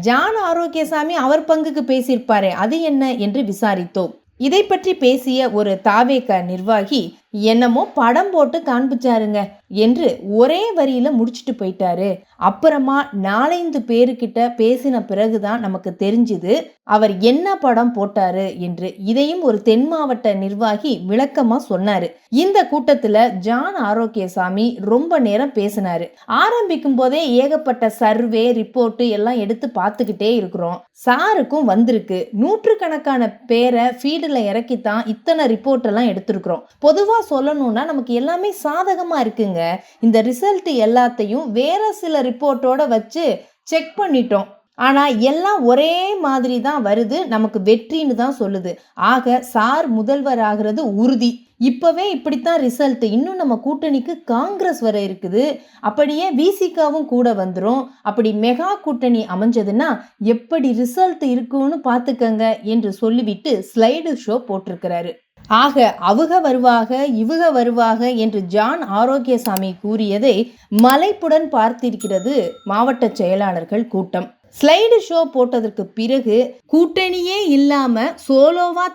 John Arokiasamy அவர் பங்குக்கு பேசியிருப்பாரே அது என்ன என்று விசாரித்தோம். இதை பற்றி பேசிய ஒரு தாவேக நிர்வாகி என்னமோ படம் போட்டு காண்பிச்சாருங்க என்று ஒரே வரியில முடிச்சுட்டு போயிட்டாரு. அப்புறமா நாலைந்து பேருக்கிட்ட பேசின பிறகுதான் நமக்கு தெரிஞ்சுது அவர் என்ன படம் போட்டாரு என்று இதையும் ஒரு தென் மாவட்ட நிர்வாகி விளக்கமா சொன்னாரு. இந்த கூட்டத்துல ஜான் ஆரோக்கியசாமி ரொம்ப நேரம் பேசினாரு. ஆரம்பிக்கும் போதே ஏகப்பட்ட சர்வே ரிப்போர்ட் எல்லாம் எடுத்து பார்த்துக்கிட்டே இருக்கிறோம். சாருக்கும் வந்திருக்கு. நூற்றுக்கணக்கான பேரை ஃபீல்டில் இறக்கித்தான் இத்தனை ரிப்போர்ட் எல்லாம் எடுத்திருக்கிறோம் பொதுவாக சொல்லணும்னா நமக்கு எல்லாமே சாதகமாக இருக்குங்க. இந்த ரிசல்ட் எல்லாத்தையும் வேறு சில ரிப்போர்ட்டோட வச்சு செக் பண்ணிட்டோம். ஆனால் எல்லாம் ஒரே மாதிரி தான் வருது. நமக்கு வெற்றின்னு தான் சொல்லுது. ஆக சார் முதல்வர் ஆகிறது உறுதி. இப்போவே இப்படித்தான் ரிசல்ட் இன்னும் நம்ம கூட்டணிக்கு காங்கிரஸ் வர இருக்குது. அப்படியே விசிகாவும் கூட வந்துடும் அப்படி மெகா கூட்டணி அமைஞ்சதுன்னா எப்படி ரிசல்ட் இருக்குன்னு பார்த்துக்கங்க என்று சொல்லிவிட்டு ஸ்லைடு ஷோ போட்டிருக்கிறாரு. ஆக அவுக வருவாக இவுக வருவாக என்று ஜான் ஆரோக்கியசாமி கூறியதை மலைப்புடன் பார்த்திருக்கிறது மாவட்ட செயலாளர்கள் கூட்டம். ஸ்லைடு ஷோ போட்டதற்கு பிறகு கூட்டணியே இல்லாம சோலோவா